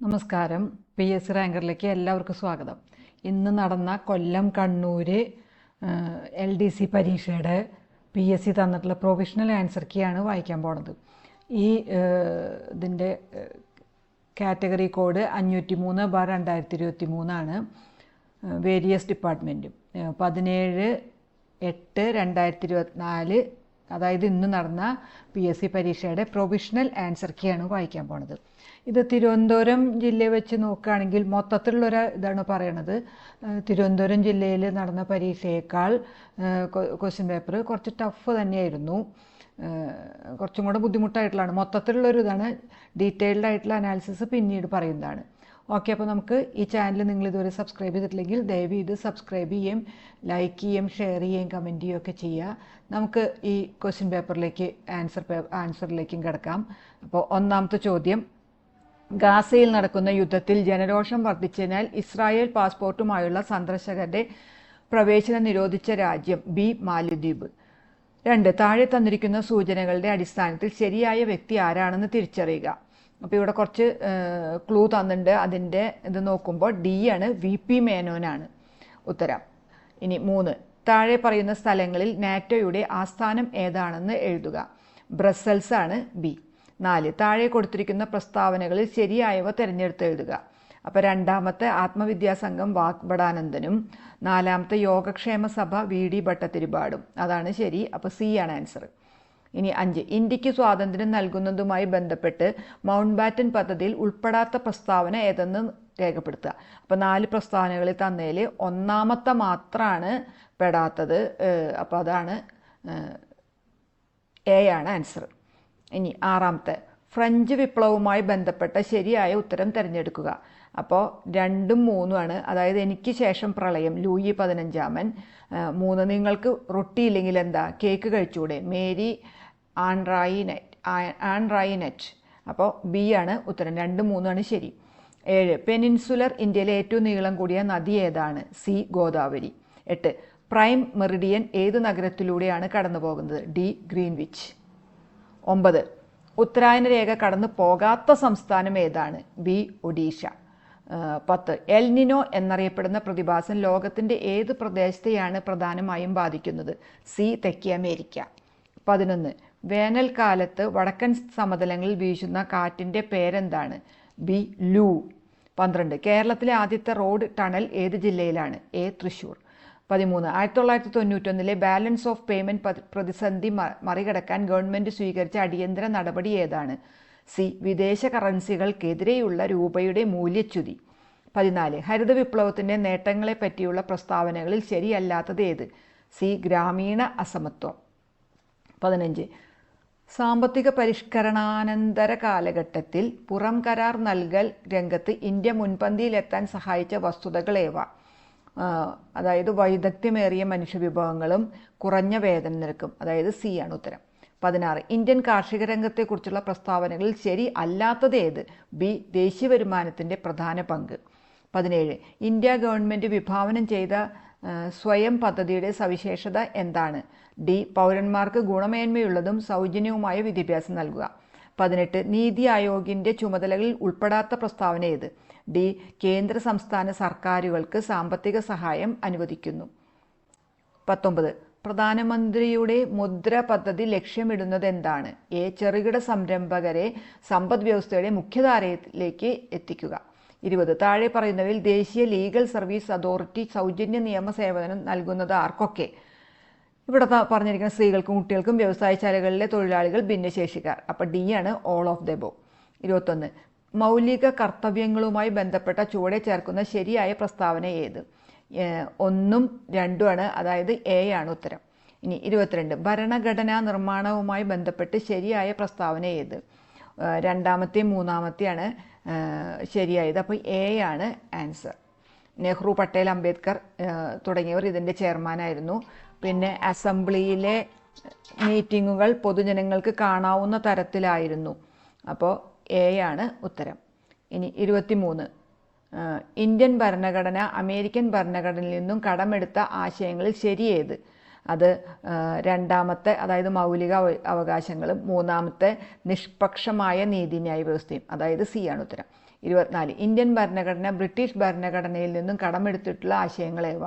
നമസ്കാരം. P S C റാങ്കറിലേക്ക് എല്ലാവർക്കും സ്വാഗതം. ഇന്ന് നടന്ന Kollam Kannur L D C പരീക്ഷയുടെ പി എസ് സി തന്നിട്ടുള്ള പ്രൊവിഷണൽ ആൻസർ കീയാണ് വായിക്കാൻ പോണത്. ഈ ഇതിന്റെ കാറ്റഗറി കോഡ് അഞ്ഞൂറ്റി മൂന്ന് ബാർ രണ്ടായിരത്തി ഇരുപത്തി മൂന്നാണ് വേരിയസ് ഡിപ്പാർട്ട്മെന്റും പതിനേഴ് എട്ട് രണ്ടായിരത്തി ഇരുപത്തിനാല് അതായത് ഇന്ന് നടന്ന പി എസ് സി പരീക്ഷയുടെ പ്രൊവിഷണൽ ആൻസർ കീയാണ് വായിക്കാൻ പോണത്. ഇത് തിരുവനന്തപുരം ജില്ലയെ വെച്ച് നോക്കുകയാണെങ്കിൽ മൊത്തത്തിലുള്ളൊരു ഇതാണ് പറയണത്. തിരുവനന്തപുരം ജില്ലയിൽ നടന്ന പരീക്ഷയേക്കാൾ ക്വസ്റ്റ്യൻ പേപ്പർ കുറച്ച് ടഫ് തന്നെയായിരുന്നു. കുറച്ചും കൂടെ ബുദ്ധിമുട്ടായിട്ടുള്ളതാണ്. മൊത്തത്തിലുള്ളൊരു ഇതാണ്. ഡീറ്റെയിൽഡ് ആയിട്ടുള്ള അനാലിസിസ് പിന്നീട് പറയുന്നതാണ്. ഓക്കെ അപ്പോൾ നമുക്ക് ഈ ചാനൽ നിങ്ങൾ ഇതുവരെ സബ്സ്ക്രൈബ് ചെയ്തിട്ടില്ലെങ്കിൽ ദയവ് ഇത് സബ്സ്ക്രൈബ് ചെയ്യും ലൈക്ക് ചെയ്യും ഷെയർ ചെയ്യുകയും കമന്റ് ചെയ്യുകയും ഒക്കെ ചെയ്യുക. നമുക്ക് ഈ ക്വസ്റ്റ്യൻ പേപ്പറിലേക്ക് ആൻസർ ആൻസറിലേക്കും കിടക്കാം. അപ്പോൾ ഒന്നാമത്തെ ചോദ്യം ഗാസയിൽ നടക്കുന്ന യുദ്ധത്തിൽ ജനരോഷം വർദ്ധിച്ചതിനാൽ ഇസ്രായേൽ പാസ്പോർട്ടുമായുള്ള സന്ദർശകരുടെ പ്രവേശനം നിരോധിച്ച രാജ്യം ബി മാലിദ്വീപ്. രണ്ട് താഴെ തന്നിരിക്കുന്ന സൂചനകളുടെ അടിസ്ഥാനത്തിൽ ശരിയായ വ്യക്തി ആരാണെന്ന് തിരിച്ചറിയുക. അപ്പോൾ ഇവിടെ കുറച്ച് ക്ലൂ തന്നിട്ടുണ്ട്. അതിന്റെ ഇത് നോക്കുമ്പോൾ ഡി ആണ് വി പി മേനോനാണ് ഉത്തരം. ഇനി മൂന്ന്. താഴെ പറയുന്ന സ്ഥലങ്ങളിൽ നാറ്റോയുടെ ആസ്ഥാനം ഏതാണെന്ന് എഴുതുക. ബ്രസൽസ് ആണ് ബി നാല്. താഴെ കൊടുത്തിരിക്കുന്ന പ്രസ്താവനകളിൽ ശരിയായവ തിരഞ്ഞെടുത്ത് എഴുതുക. അപ്പോൾ രണ്ടാമത്തെ ആത്മവിദ്യാസംഘം വാഗ്ബടാനന്ദനും നാലാമത്തെ യോഗക്ഷേമ സഭ വി ഡി ഭട്ടതിരുപാടും അതാണ് ശരി. അപ്പോൾ സി ആണ് ആൻസർ ഇനി അഞ്ച്. ഇന്ത്യയ്ക്ക് സ്വാതന്ത്ര്യം നൽകുന്നതുമായി ബന്ധപ്പെട്ട് മൗണ്ട് ബാറ്റൻ പദ്ധതിയിൽ ഉൾപ്പെടാത്ത പ്രസ്താവന ഏതെന്ന് രേഖപ്പെടുത്തുക. അപ്പോൾ നാല് പ്രസ്താവനകളിൽ തന്നതിൽ ഒന്നാമത്തെ മാത്രമാണ് പെടാത്തത്. അപ്പോൾ അതാണ് എ ആണ് ആൻസർ. ഇനി ആറാമത്തെ. ഫ്രഞ്ച് വിപ്ലവവുമായി ബന്ധപ്പെട്ട ശരിയായ ഉത്തരം തിരഞ്ഞെടുക്കുക. അപ്പോൾ രണ്ടും മൂന്നുമാണ് അതായത് എനിക്ക് ശേഷം പ്രളയം ലൂയി പതിനഞ്ചാമൻ. മൂന്ന് നിങ്ങൾക്ക് റൊട്ടി ഇല്ലെങ്കിൽ എന്താ? കേക്ക് കഴിച്ചുകൂടെ മേരി ആൻറായിനെറ്റ് ആൻറായിനെറ്റ് അപ്പോൾ ബി ആണ് ഉത്തരം. രണ്ട് മൂന്നാണ് ശരി. ഏഴ് പെനിൻസുലർ ഇന്ത്യയിലെ ഏറ്റവും നീളം കൂടിയ നദി ഏതാണ്? സി ഗോദാവരി. എട്ട് പ്രൈം മെറിഡിയൻ ഏത് നഗരത്തിലൂടെയാണ് കടന്നു പോകുന്നത് ഡി ഗ്രീൻവിച്ച്. ഒമ്പത് ഉത്തരായന രേഖ കടന്നു പോകാത്ത സംസ്ഥാനം ഏതാണ്? ബി ഒഡീഷ. പത്ത് എൽനിനോ എന്നറിയപ്പെടുന്ന പ്രതിഭാസം ലോകത്തിന്റെ ഏത് പ്രദേശത്തെയാണ് പ്രധാനമായും ബാധിക്കുന്നത്? സി തെക്കേ അമേരിക്ക. പതിനൊന്ന് വേനൽക്കാലത്ത് വടക്കൻ സമതലങ്ങളിൽ വീശുന്ന കാറ്റിന്റെ പേരെന്താണ്? ബി ലൂ. പന്ത്രണ്ട്. കേരളത്തിലെ ആദ്യത്തെ റോഡ് ടണൽ ഏത് ജില്ലയിലാണ്? എ തൃശൂർ. പതിമൂന്ന്. ആയിരത്തി തൊള്ളായിരത്തി തൊണ്ണൂറ്റൊന്നിലെ ബാലൻസ് ഓഫ് പേയ്മെന്റ് പ്രതിസന്ധി മറികടക്കാൻ ഗവൺമെന്റ് സ്വീകരിച്ച അടിയന്തര നടപടി ഏതാണ്? സി വിദേശ കറൻസികൾക്കെതിരെയുള്ള രൂപയുടെ മൂല്യച്യുതി. പതിനാല്. ഹരിത വിപ്ലവത്തിന്റെ നേട്ടങ്ങളെ പറ്റിയുള്ള പ്രസ്താവനകളിൽ ശരിയല്ലാത്തത് ഏത്? സി ഗ്രാമീണ അസമത്വം. പതിനഞ്ച്. സാമ്പത്തിക പരിഷ്കരണാനന്തര കാലഘട്ടത്തിൽ പുറം കരാർ നൽകൽ രംഗത്ത് ഇന്ത്യ മുൻപന്തിയിലെത്താൻ സഹായിച്ച വസ്തുതകളേവ അതായത് വൈദഗ്ധ്യമേറിയ മനുഷ്യവിഭവങ്ങളും കുറഞ്ഞ വേതന നിരക്കും അതായത് സി ആണ് ഉത്തരം. പതിനാറ് ഇന്ത്യൻ കാർഷിക രംഗത്തെക്കുറിച്ചുള്ള പ്രസ്താവനകളിൽ ശരി അല്ലാത്തത് ഏത്? ബി ദേശീയ വരുമാനത്തിന്റെ പ്രധാന പങ്ക്. പതിനേഴ് ഇന്ത്യ ഗവൺമെന്റ് വിഭാവനം ചെയ്ത സ്വയം പദ്ധതിയുടെ സവിശേഷത എന്താണ്? ഡി പൗരന്മാർക്ക് ഗുണമേന്മയുള്ളതും സൗജന്യവുമായ വിദ്യാഭ്യാസം നൽകുക. പതിനെട്ട് നീതി ആയോഗിന്റെ ചുമതലകളിൽ ഉൾപ്പെടാത്ത പ്രസ്താവന ഏത്? ഡി കേന്ദ്ര സംസ്ഥാന സർക്കാരുകൾക്ക് സാമ്പത്തിക സഹായം അനുവദിക്കുന്നു. പത്തൊമ്പത് പ്രധാനമന്ത്രിയുടെ മുദ്ര പദ്ധതി ലക്ഷ്യമിടുന്നത് എന്താണ് എ ചെറുകിട സംരംഭകരെ സമ്പദ് വ്യവസ്ഥയുടെ മുഖ്യധാരയിലേക്ക് എത്തിക്കുക. ഇരുപത് താഴെ പറയുന്നവയിൽ ദേശീയ ലീഗൽ സർവീസ് അതോറിറ്റി സൗജന്യ നിയമ സേവനം നൽകുന്നത് ആർക്കൊക്കെ? ഇവിടെ പറഞ്ഞിരിക്കുന്ന സ്ത്രീകൾക്കും കുട്ടികൾക്കും വ്യവസായശാലകളിലെ തൊഴിലാളികൾ ഭിന്നശേഷിക്കാർ. അപ്പോൾ ഡി ആണ് ഓൾ ഓഫ് ദ ബോ ഇരുപത്തൊന്ന്. മൗലിക കർത്തവ്യങ്ങളുമായി ബന്ധപ്പെട്ട ചുവടെ ചേർക്കുന്ന ശരിയായ പ്രസ്താവന ഏത്? ഒന്നും രണ്ടുമാണ് അതായത് എ ആണ് ഉത്തരം. ഇനി ഇരുപത്തിരണ്ട്. ഭരണഘടനാ നിർമ്മാണവുമായി ബന്ധപ്പെട്ട് ശരിയായ പ്രസ്താവന ഏത്? രണ്ടാമത്തെ മൂന്നാമത്തെയാണ് ശരിയായത്. അപ്പോൾ എ ആണ് ആൻസർ നെഹ്റു പട്ടേൽ അംബേദ്കർ തുടങ്ങിയവർ ഇതിന്റെ ചെയർമാനായിരുന്നു. പിന്നെ അസംബ്ലിയിലെ മീറ്റിങ്ങുകൾ പൊതുജനങ്ങൾക്ക് കാണാവുന്ന തരത്തിലായിരുന്നു. അപ്പോൾ എ ആണ് ഉത്തരം. ഇനി ഇരുപത്തിമൂന്ന്. ഇന്ത്യൻ ഭരണഘടന അമേരിക്കൻ ഭരണഘടനയിൽ നിന്നും കടമെടുത്ത ആശയങ്ങളിൽ ശരിയേത് അത് രണ്ടാമത്തെ അതായത് മൗലിക അവകാശങ്ങളും മൂന്നാമത്തെ നിഷ്പക്ഷമായ നീതിന്യായ വ്യവസ്ഥയും അതായത് സി ആണ് ഉത്തരം. ഇരുപത്തിനാല്. ഇന്ത്യൻ ഭരണഘടന ബ്രിട്ടീഷ് ഭരണഘടനയിൽ നിന്നും കടമെടുത്തിട്ടുള്ള ആശയങ്ങളേവ?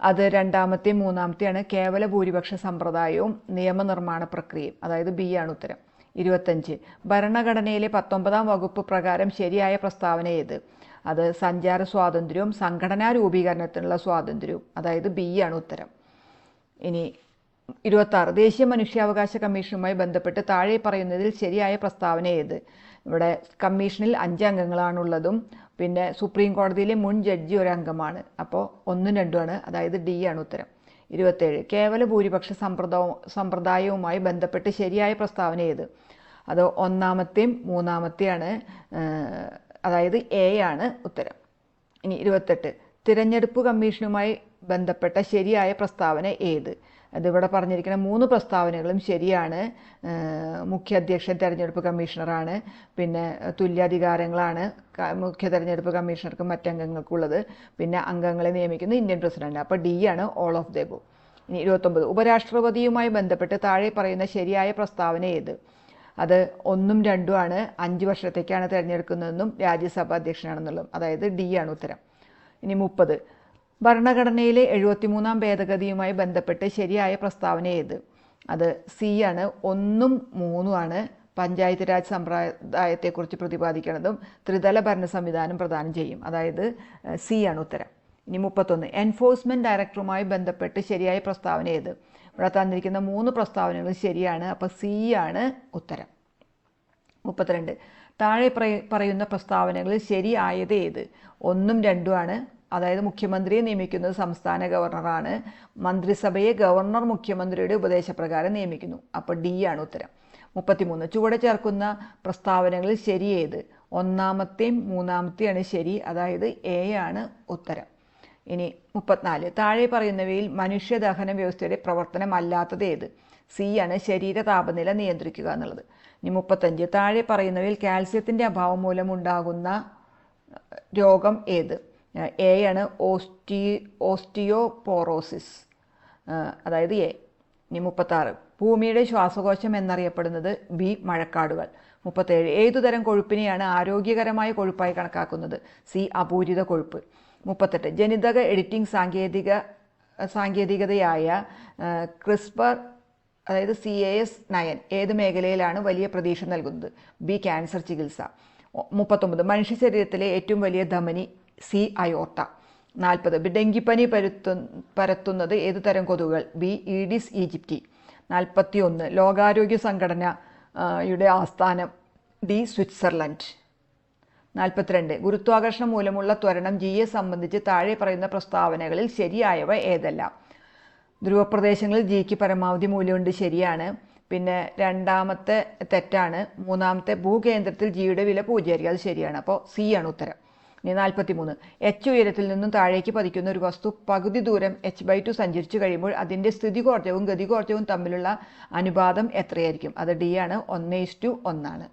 അത് രണ്ടാമത്തെ മൂന്നാമത്തെയാണ് കേവല ഭൂരിപക്ഷ സമ്പ്രദായവും നിയമനിർമ്മാണ പ്രക്രിയയും. അതായത് ബി ആണ് ഉത്തരം. ഇരുപത്തഞ്ച്. ഭരണഘടനയിലെ പത്തൊമ്പതാം വകുപ്പ് പ്രകാരം ശരിയായ പ്രസ്താവന ഏത്? അത് സഞ്ചാര സ്വാതന്ത്ര്യവും സംഘടനാ രൂപീകരണത്തിനുള്ള സ്വാതന്ത്ര്യവും. അതായത് ബി ആണ് ഉത്തരം. ഇനി ഇരുപത്താറ്. ദേശീയ മനുഷ്യാവകാശ കമ്മീഷനുമായി ബന്ധപ്പെട്ട് താഴെ പറയുന്നതിൽ ശരിയായ പ്രസ്താവന ഏത്? ഇവിടെ കമ്മീഷനിൽ അഞ്ച് അംഗങ്ങളാണുള്ളതും പിന്നെ സുപ്രീം കോടതിയിലെ മുൻ ജഡ്ജി ഒരംഗമാണ്. അപ്പോൾ ഒന്നും രണ്ടുമാണ് അതായത് ഡി ആണ് ഉത്തരം. ഇരുപത്തേഴ് കേവല ഭൂരിപക്ഷ സമ്പ്രദായവും സമ്പ്രദായവുമായി ബന്ധപ്പെട്ട് ശരിയായ പ്രസ്താവന ഏത്? അത് ഒന്നാമത്തെയും മൂന്നാമത്തെയാണ് അതായത് എ ആണ് ഉത്തരം. ഇനി ഇരുപത്തെട്ട് തിരഞ്ഞെടുപ്പ് കമ്മീഷനുമായി ബന്ധപ്പെട്ട ശരിയായ പ്രസ്താവന ഏത്? അതിവിടെ പറഞ്ഞിരിക്കുന്ന മൂന്ന് പ്രസ്താവനകളും ശരിയാണ്. മുഖ്യ അധ്യക്ഷൻ തെരഞ്ഞെടുപ്പ് കമ്മീഷണറാണ്. പിന്നെ തുല്യാധികാരങ്ങളാണ് മുഖ്യ തെരഞ്ഞെടുപ്പ് കമ്മീഷണർക്കും മറ്റംഗങ്ങൾക്കുള്ളത്. പിന്നെ അംഗങ്ങളെ നിയമിക്കുന്ന ഇന്ത്യൻ പ്രസിഡന്റ്. അപ്പോൾ ഡി ആണ് ഓൾ ഓഫ് ദ ബോ ഇനി ഇരുപത്തൊമ്പത്. ഉപരാഷ്ട്രപതിയുമായി ബന്ധപ്പെട്ട് താഴെ പറയുന്ന ശരിയായ പ്രസ്താവന ഏത്? അത് ഒന്നും രണ്ടും ആണ്. അഞ്ച് വർഷത്തേക്കാണ് തിരഞ്ഞെടുക്കുന്നതെന്നും രാജ്യസഭാ അധ്യക്ഷനാണെന്നുള്ളതും. അതായത് ഡി ആണ് ഉത്തരം. ഇനി മുപ്പത്. ഭരണഘടനയിലെ എഴുപത്തിമൂന്നാം ഭേദഗതിയുമായി ബന്ധപ്പെട്ട് ശരിയായ പ്രസ്താവന ഏത്? അത് സി ആണ്. ഒന്നും മൂന്നും ആണ് പഞ്ചായത്ത് രാജ് സമ്പ്രദായത്തെക്കുറിച്ച് പ്രതിപാദിക്കുന്നതും ത്രിതല ഭരണ സംവിധാനം പ്രദാനം ചെയ്യും. അതായത് സി ആണ് ഉത്തരം. ഇനി മുപ്പത്തൊന്ന്. എൻഫോഴ്സ്മെന്റ് ഡയറക്ടറുമായി ബന്ധപ്പെട്ട് ശരിയായ പ്രസ്താവന ഏത്? ഇവിടെ തന്നിരിക്കുന്ന മൂന്ന് പ്രസ്താവനകൾ ശരിയാണ്. അപ്പോൾ സി ആണ് ഉത്തരം. മുപ്പത്തിരണ്ട്. താഴെ പറയുന്ന പ്രസ്താവനകളിൽ ശരിയായത് ഏത്? ഒന്നും രണ്ടുമാണ് അതായത് മുഖ്യമന്ത്രിയെ നിയമിക്കുന്നത് സംസ്ഥാന ഗവർണറാണ്. മന്ത്രിസഭയെ ഗവർണർ മുഖ്യമന്ത്രിയുടെ ഉപദേശപ്രകാരം നിയമിക്കുന്നു. അപ്പോൾ ഡി ആണ് ഉത്തരം. മുപ്പത്തിമൂന്ന്. ചുവടെ ചേർക്കുന്ന പ്രസ്താവനകളിൽ ശരി ഏത്? ഒന്നാമത്തെയും മൂന്നാമത്തെയാണ് ശരി. അതായത് എ ആണ് ഉത്തരം. ഇനി മുപ്പത്തിനാല്. താഴെ പറയുന്നവയിൽ മനുഷ്യദഹന വ്യവസ്ഥയുടെ പ്രവർത്തനമല്ലാത്തത് ഏത്? സി ആണ് ശരീര താപനില നിയന്ത്രിക്കുക എന്നുള്ളത്. ഇനി മുപ്പത്തഞ്ച്. താഴെ പറയുന്നവയിൽ കാൽസ്യത്തിന്റെ അഭാവം മൂലമുണ്ടാകുന്ന രോഗം ഏത്? എ ആണ് ഓസ്റ്റി ഓസ്റ്റിയോപോറോസിസ്. അതായത് എ ഇനി മുപ്പത്താറ്. ഭൂമിയുടെ ശ്വാസകോശം എന്നറിയപ്പെടുന്നത് ബി മഴക്കാടുകൾ. മുപ്പത്തേഴ്. ഏതുതരം കൊഴുപ്പിനെയാണ് ആരോഗ്യകരമായ കൊഴുപ്പായി കണക്കാക്കുന്നത്? സി അപൂരിത കൊഴുപ്പ്. മുപ്പത്തെട്ട്. ജനിതക എഡിറ്റിംഗ് സാങ്കേതിക സാങ്കേതികതയായ ക്രിസ്പർ അതായത് സി എ എസ് നയൻ ഏത് മേഖലയിലാണ് വലിയ പ്രതീക്ഷ നൽകുന്നത്? ബി ക്യാൻസർ ചികിത്സ. മുപ്പത്തൊമ്പത്. മനുഷ്യ ശരീരത്തിലെ ഏറ്റവും വലിയ ധമനി സി അയോർട്ട നാൽപ്പത്. ഡെങ്കിപ്പനി പരുത്തു പരത്തുന്നത് ഏതു തരം കൊതുകുകൾ? B Aedes aegypti. നാൽപ്പത്തി ഒന്ന് ലോകാരോഗ്യ സംഘടനയുടെ യുടെ ആസ്ഥാനം ഡി സ്വിറ്റ്സർലൻഡ്. നാൽപ്പത്തിരണ്ട്. ഗുരുത്വാകർഷണം മൂലമുള്ള ത്വരണം ജിയെ സംബന്ധിച്ച് താഴെ പറയുന്ന പ്രസ്താവനകളിൽ ശരിയായവ ഏതെല്ലാം? ധ്രുവപ്രദേശങ്ങളിൽ ജിക്ക് പരമാവധി മൂല്യമുണ്ട് ശരിയാണ്. പിന്നെ രണ്ടാമത്തെ തെറ്റാണ്. മൂന്നാമത്തെ ഭൂകേന്ദ്രത്തിൽ ജിയുടെ വില പൂജ്യമായിരിക്കും. അത് ശരിയാണ്. അപ്പോൾ സി ആണ് ഉത്തരം. നാൽപ്പത്തി മൂന്ന് എച്ച് ഉയരത്തിൽ നിന്നും താഴേക്ക് പതിക്കുന്ന ഒരു വസ്തു പകുതി ദൂരം എച്ച് ബൈ ടു സഞ്ചരിച്ചു കഴിയുമ്പോൾ അതിന്റെ സ്ഥിതികോർജവും ഗതികോർജവും തമ്മിലുള്ള അനുപാതം എത്രയായിരിക്കും? അത് ഡി ആണ്. ഒന്ന് ഇസ്റ്റു ഒന്നാണ്.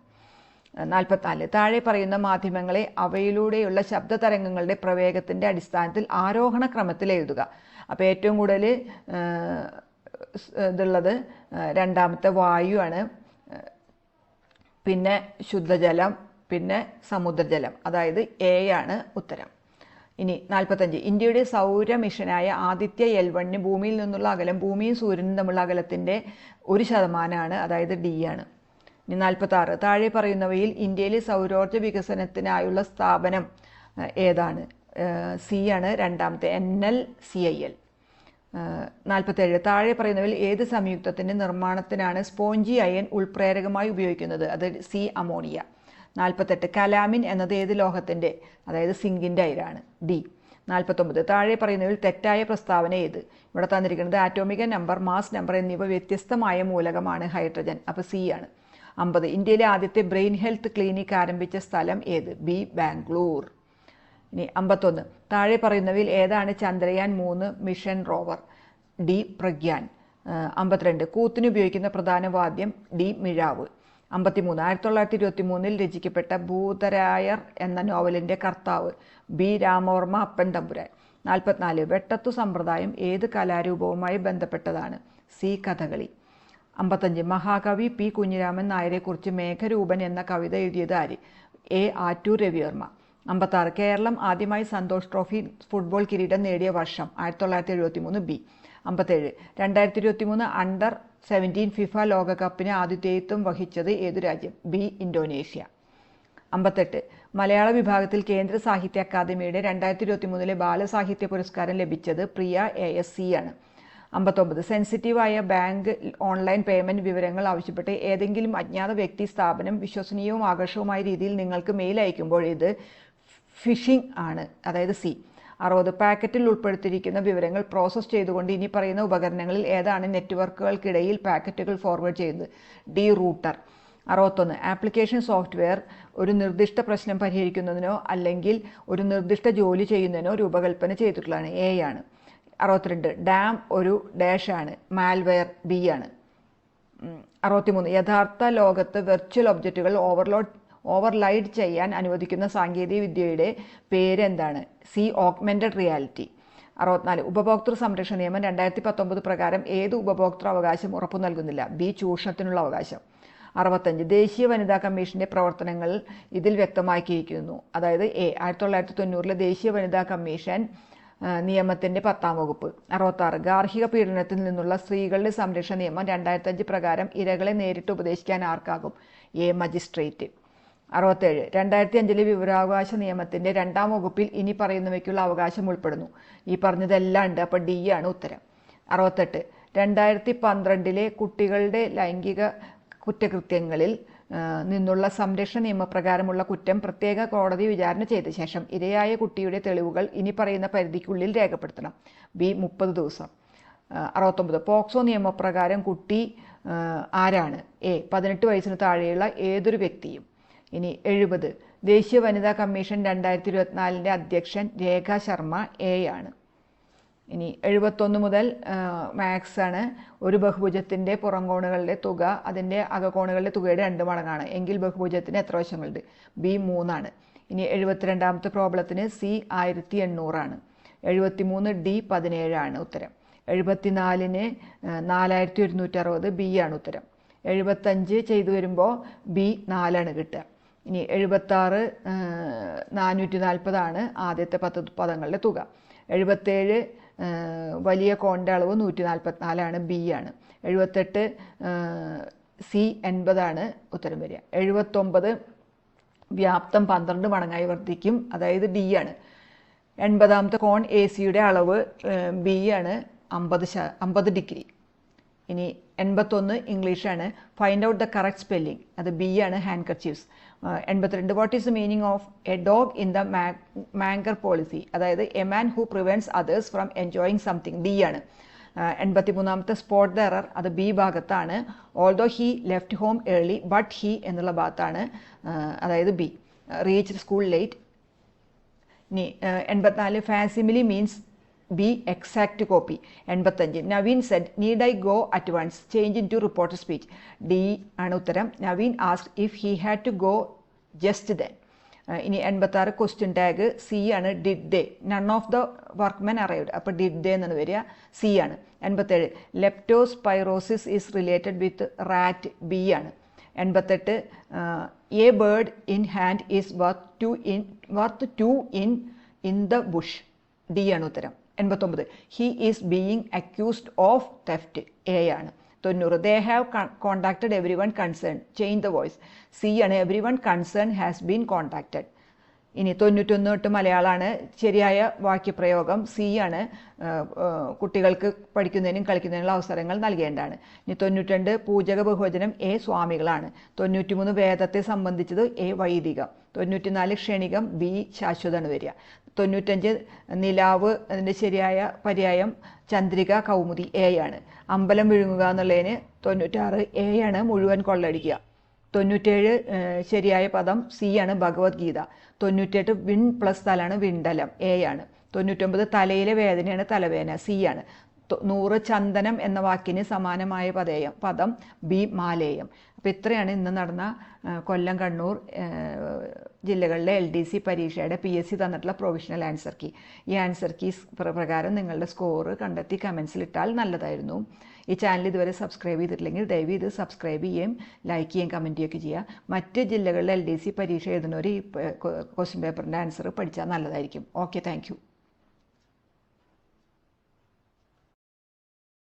നാൽപ്പത്തിനാല് താഴെ പറയുന്ന മാധ്യമങ്ങളെ അവയിലൂടെയുള്ള ശബ്ദ തരംഗങ്ങളുടെ പ്രവേഗത്തിന്റെ അടിസ്ഥാനത്തിൽ ആരോഹണ ക്രമത്തിൽ എഴുതുക. അപ്പോൾ ഏറ്റവും കൂടുതൽ ഇതുള്ളത് രണ്ടാമത്തെ വായുവാണ് പിന്നെ ശുദ്ധജലം പിന്നെ സമുദ്രജലം. അതായത് എ ആണ് ഉത്തരം. ഇനി നാൽപ്പത്തഞ്ച് ഇന്ത്യയുടെ സൗര മിഷനായ ആദിത്യ എൽ വണ്ണിന് ഭൂമിയിൽ നിന്നുള്ള അകലം ഭൂമിയും സൂര്യനും തമ്മിലുള്ള അകലത്തിന്റെ ഒരു ശതമാനമാണ് അതായത് ഡി ആണ്. ഇനി നാൽപ്പത്തി ആറ് താഴെ പറയുന്നവയിൽ ഇന്ത്യയിലെ സൗരോർജ വികസനത്തിനായുള്ള സ്ഥാപനം ഏതാണ്? സി ആണ് രണ്ടാമത്തെ. N L C I L നാൽപ്പത്തേഴ് താഴെ പറയുന്നവയിൽ ഏത് സംയുക്തത്തിന്റെ നിർമ്മാണത്തിനാണ് സ്പോഞ്ചി അയൻ ഉൾപ്രേരകമായി ഉപയോഗിക്കുന്നത്? അത് സി അമോണിയ. നാൽപ്പത്തെട്ട് കലാമിൻ എന്നത് ഏത് ലോഹത്തിന്റെ അതായത് സിങ്കിന്റെ അയിരാണ്. ഡി. നാൽപ്പത്തൊമ്പത്. താഴെ പറയുന്നതിൽ തെറ്റായ പ്രസ്താവന ഏത്? ഇവിടെ തന്നിരിക്കുന്നത് ആറ്റോമിക നമ്പർ മാസ് നമ്പർ എന്നിവ വ്യത്യസ്തമായ മൂലകമാണ് ഹൈഡ്രജൻ. അപ്പോൾ സി ആണ്. അമ്പത്. ഇന്ത്യയിലെ ആദ്യത്തെ ബ്രെയിൻ ഹെൽത്ത് ക്ലിനിക് ആരംഭിച്ച സ്ഥലം ഏത്? ബി. ബാംഗ്ലൂർ. ഇനി അമ്പത്തൊന്ന്. താഴെ പറയുന്നവയിൽ ഏതാണ് ചന്ദ്രയാൻ മൂന്ന് മിഷൻ റോവർ? ഡി. പ്രഗ്യാൻ. അമ്പത്തിരണ്ട്. കൂത്തിന് ഉപയോഗിക്കുന്ന പ്രധാന വാദ്യം ഡി. മിഴാവ്. അമ്പത്തിമൂന്ന്. ആയിരത്തി തൊള്ളായിരത്തി ഇരുപത്തി മൂന്നിൽ രചിക്കപ്പെട്ട ഭൂതരായർ എന്ന നോവലിന്റെ കർത്താവ് ബി. രാമവർമ്മ അപ്പൻ തമ്പുരാൻ. നാൽപ്പത്തിനാല്. വെട്ടത്തു സമ്പ്രദായം ഏത് കലാരൂപവുമായി ബന്ധപ്പെട്ടതാണ്? സി. കഥകളി. അമ്പത്തഞ്ച്. മഹാകവി പി. കുഞ്ഞിരാമൻ നായരെക്കുറിച്ച് മേഘരൂപൻ എന്ന കവിത എഴുതിയത് ആര്? എ. ആറ്റൂർ രവിവർമ്മ. അമ്പത്താറ്. കേരളം ആദ്യമായി സന്തോഷ് ട്രോഫി ഫുട്ബോൾ കിരീടം നേടിയ വർഷം ആയിരത്തി തൊള്ളായിരത്തി എഴുപത്തി മൂന്ന് ബി. അമ്പത്തേഴ്. രണ്ടായിരത്തി ഇരുപത്തി മൂന്ന് അണ്ടർ സെവന്റീൻ ഫിഫ ലോകകപ്പിന് ആതിഥേയത്വം വഹിച്ചത് ഏതു രാജ്യം? B Indonesia. അമ്പത്തെട്ട്. മലയാള വിഭാഗത്തിൽ കേന്ദ്ര സാഹിത്യ അക്കാദമിയുടെ രണ്ടായിരത്തി ഇരുപത്തി മൂന്നിലെ ബാലസാഹിത്യ പുരസ്കാരം ലഭിച്ചത് പ്രിയ എ എസ് സി ആണ്. അമ്പത്തൊമ്പത്. സെൻസിറ്റീവായ ബാങ്ക് ഓൺലൈൻ പേയ്മെന്റ് വിവരങ്ങൾ ആവശ്യപ്പെട്ട് ഏതെങ്കിലും അജ്ഞാത വ്യക്തി സ്ഥാപനം വിശ്വസനീയവും ആകർഷകവുമായ രീതിയിൽ നിങ്ങൾക്ക് മെയിൽ അയക്കുമ്പോൾ ഇത് ഫിഷിംഗ് ആണ് അതായത് സി. അറുപത് പാക്കറ്റിൽ ഉൾപ്പെടുത്തിയിരിക്കുന്ന വിവരങ്ങൾ പ്രോസസ്സ് ചെയ്തുകൊണ്ട് ഇനി പറയുന്ന ഉപകരണങ്ങളിൽ ഏതാണ് നെറ്റ്വർക്കുകൾക്കിടയിൽ പാക്കറ്റുകൾ ഫോർവേഡ് ചെയ്യുന്നത്? D router. അറുപത്തൊന്ന് ആപ്ലിക്കേഷൻ സോഫ്റ്റ്വെയർ ഒരു നിർദ്ദിഷ്ട പ്രശ്നം പരിഹരിക്കുന്നതിനോ അല്ലെങ്കിൽ ഒരു നിർദ്ദിഷ്ട ജോലി ചെയ്യുന്നതിനോ രൂപകൽപ്പന ചെയ്തിട്ടുള്ളതാണ്. എ ആണ്. അറുപത്തിരണ്ട് ഡാം ഒരു ഡാഷ് ആണ്. മാൽവെയർ ബി ആണ്. അറുപത്തിമൂന്ന് യഥാർത്ഥ ലോകത്ത് വെർച്വൽ ഒബ്ജക്റ്റുകൾ ഓവർലോഡ് ഓവർലൈഡ് ചെയ്യാൻ അനുവദിക്കുന്ന സാങ്കേതിക വിദ്യയുടെ പേരെന്താണ്? C augmented reality. അറുപത്തിനാല് ഉപഭോക്തൃ സംരക്ഷണ നിയമം രണ്ടായിരത്തി പത്തൊമ്പത് പ്രകാരം ഏത് ഉപഭോക്തൃ അവകാശം ഉറപ്പു നൽകുന്നില്ല? ബി ചൂഷണത്തിനുള്ള അവകാശം. അറുപത്തഞ്ച് ദേശീയ വനിതാ കമ്മീഷന്റെ പ്രവർത്തനങ്ങൾ ഇതിൽ വ്യക്തമാക്കിയിരിക്കുന്നു. അതായത് എ ആയിരത്തി തൊള്ളായിരത്തി തൊണ്ണൂറിലെ ദേശീയ വനിതാ കമ്മീഷൻ നിയമത്തിന്റെ പത്താം വകുപ്പ്. അറുപത്താറ് ഗാർഹിക പീഡനത്തിൽ നിന്നുള്ള സ്ത്രീകളുടെ സംരക്ഷണ നിയമം രണ്ടായിരത്തഞ്ച് പ്രകാരം ഇരകളെ നേരിട്ട് ഉപദേശിക്കാൻ ആർക്കാകും? A magistrate. അറുപത്തേഴ്. രണ്ടായിരത്തി അഞ്ചിലെ വിവരാവകാശ നിയമത്തിന്റെ രണ്ടാം വകുപ്പിൽ ഇനി പറയുന്നവയ്ക്കുള്ള അവകാശം ഉൾപ്പെടുന്നു. ഈ പറഞ്ഞതെല്ലാം ഉണ്ട്. അപ്പോൾ ഡി ആണ് ഉത്തരം. അറുപത്തെട്ട്. രണ്ടായിരത്തി പന്ത്രണ്ടിലെ കുട്ടികളുടെ ലൈംഗിക കുറ്റകൃത്യങ്ങളിൽ നിന്നുള്ള സംരക്ഷണ നിയമപ്രകാരമുള്ള കുറ്റം പ്രത്യേക കോടതി വിചാരണ ചെയ്ത ശേഷം ഇരയായ കുട്ടിയുടെ തെളിവുകൾ ഇനി പറയുന്ന പരിധിക്കുള്ളിൽ രേഖപ്പെടുത്തണം. ബി മുപ്പത് ദിവസം. അറുപത്തൊമ്പത്. പോക്സോ നിയമപ്രകാരം കുട്ടി ആരാണ്? എ പതിനെട്ട് വയസ്സിന് താഴെയുള്ള ഏതൊരു വ്യക്തിയും. ഇനി എഴുപത്. ദേശീയ വനിതാ കമ്മീഷൻ രണ്ടായിരത്തി ഇരുപത്തിനാലിന്റെ അധ്യക്ഷൻ രേഖ ശർമ്മ എ ആണ്. ഇനി എഴുപത്തൊന്ന് മുതൽ മാത്സ് ആണ്. ഒരു ബഹുഭുജത്തിന്റെ പുറംകോണുകളുടെ തുക അതിന്റെ അകകോണുകളുടെ തുകയുടെ രണ്ട് മടങ്ങാണ്. എങ്കിൽ ബഹുഭുജത്തിന് എത്ര വശങ്ങളുണ്ട്? ബി മൂന്നാണ്. ഇനി എഴുപത്തിരണ്ടാമത്തെ പ്രോബ്ലത്തിന് സി ആയിരത്തി എണ്ണൂറാണ് എഴുപത്തി മൂന്ന് ഡി പതിനേഴാണ് ഉത്തരം. എഴുപത്തിനാലിന് നാലായിരത്തി ഒരുന്നൂറ്റി അറുപത് ബി ആണ് ഉത്തരം. എഴുപത്തഞ്ച് ചെയ്തു വരുമ്പോൾ ബി നാലാണ് കിട്ടുക. ഇനി എഴുപത്താറ് നാനൂറ്റി നാൽപ്പതാണ് ആദ്യത്തെ പത്ത് പദങ്ങളുടെ തുക. എഴുപത്തേഴ് വലിയ കോണിന്റെ അളവ് നൂറ്റി നാൽപ്പത്തിനാലാണ് ബി ആണ്. എഴുപത്തെട്ട് സി എൺപതാണ് ഉത്തരം വരിക. എഴുപത്തൊമ്പത് വ്യാപ്തം പന്ത്രണ്ട് മടങ്ങായി വർദ്ധിക്കും അതായത് ഡി ആണ്. എൺപതാമത്തെ കോൺ എ സിയുടെ അളവ് ബി ആണ് അമ്പത് ശ അമ്പത് ഡിഗ്രി. ഇനി എൺപത്തൊന്ന് ഇംഗ്ലീഷാണ് find out the correct spelling അത് ബി ആണ് ഹാൻഡ് കർച്ചീവ്സ് എൺപത്തിരണ്ട്. What is the meaning of a dog in the manger policy അതായത് a man who prevents others from enjoying something B ആണ്. എൺപത്തി മൂന്നാമത്തെ സ്പോട്ട് ദ എറർ അത് B ഭാഗത്താണ്. Although he left home early but he എന്നുള്ള ഭാഗത്താണ് അതായത് B reach school late എൺപത്തിനാല്. Facsimile means B exact copy എൺപത്തഞ്ച്. Naveen said need I go at once change into reporter speech D ആണ് ഉത്തരം. Naveen ask if he had to go just then ഇനി എൺപത്താറ് question tag C ആണ് did they none of the workmen arrived അപ്പോൾ did they എന്നാണ് വരിക. C ആണ്. എൺപത്തേഴ്. Leptospirosis is related with rat B ആണ്. എൺപത്തെട്ട് a bird in hand is worth two in worth two in in the bush D ആണ് ഉത്തരം. എൺപത്തൊമ്പത്. He is being accused of theft A ആണ്. തൊണ്ണൂറ്. They have contacted every one concern change the voice C ആണ്. Every one concern has been contacted ഇനി തൊണ്ണൂറ്റൊന്ന് തൊട്ട് മലയാളമാണ്. ശരിയായ വാക്യപ്രയോഗം. സി ആണ്. കുട്ടികൾക്ക് പഠിക്കുന്നതിനും കളിക്കുന്നതിനുള്ള അവസരങ്ങൾ നൽകേണ്ടതാണ്. ഇനി തൊണ്ണൂറ്റിരണ്ട് പൂജക ബഹുവചനം എ സ്വാമികളാണ്. തൊണ്ണൂറ്റിമൂന്ന് വേദത്തെ സംബന്ധിച്ചത് എ വൈദികം. തൊണ്ണൂറ്റിനാല് ക്ഷണികം ബി ശാശ്വതമാണ് വരിക. തൊണ്ണൂറ്റഞ്ച് നിലാവ് അതിന്റെ ശരിയായ പര്യായം ചന്ദ്രിക കൗമുദി എ ആണ്. അമ്പലം വിഴുങ്ങുക എന്നുള്ളതിന് തൊണ്ണൂറ്റാറ് എ ആണ് മുഴുവൻ കൊള്ളടിക്കുക തൊണ്ണൂറ്റേഴ് ശരിയായ പദം സി ആണ് ഭഗവത്ഗീത. തൊണ്ണൂറ്റെട്ട് വിൺ പ്ലസ് തലാണ് വിണ്ടലം എ ആണ്. തൊണ്ണൂറ്റൊമ്പത് തലയിലെ വേദനയാണ് തലവേദന സി ആണ്. നൂറ് ചന്ദനം എന്ന വാക്കിന് സമാനമായ പദേയം പദം ബി മാലേയം. അപ്പം ഇത്രയാണ് ഇന്ന് നടന്ന കൊല്ലം കണ്ണൂർ ജില്ലകളിലെ എൽ ഡി സി പരീക്ഷയുടെ പി എസ് സി തന്നിട്ടുള്ള പ്രൊവിഷണൽ ആൻസർ കീ ഈ ആൻസർ കീസ് പ്രകാരം നിങ്ങളുടെ സ്കോർ കണ്ടെത്തി കമൻസിൽ ഇട്ടാൽ നല്ലതായിരുന്നു. ഈ ചാനൽ ഇതുവരെ സബ്സ്ക്രൈബ് ചെയ്തിട്ടില്ലെങ്കിൽ ദയവ് ഇത് സബ്സ്ക്രൈബ് ചെയ്യുകയും ലൈക്ക് ചെയ്യുകയും കമന്റ് ചെയ്യുകയൊക്കെ ചെയ്യുക. മറ്റ് ജില്ലകളിലെ എൽ ഡി സി പരീക്ഷ എഴുതുന്നവർ ഈ ക്വസ്റ്റ്യൻ പേപ്പറിന്റെ ആൻസർ പഠിച്ചാൽ നല്ലതായിരിക്കും. Okay thank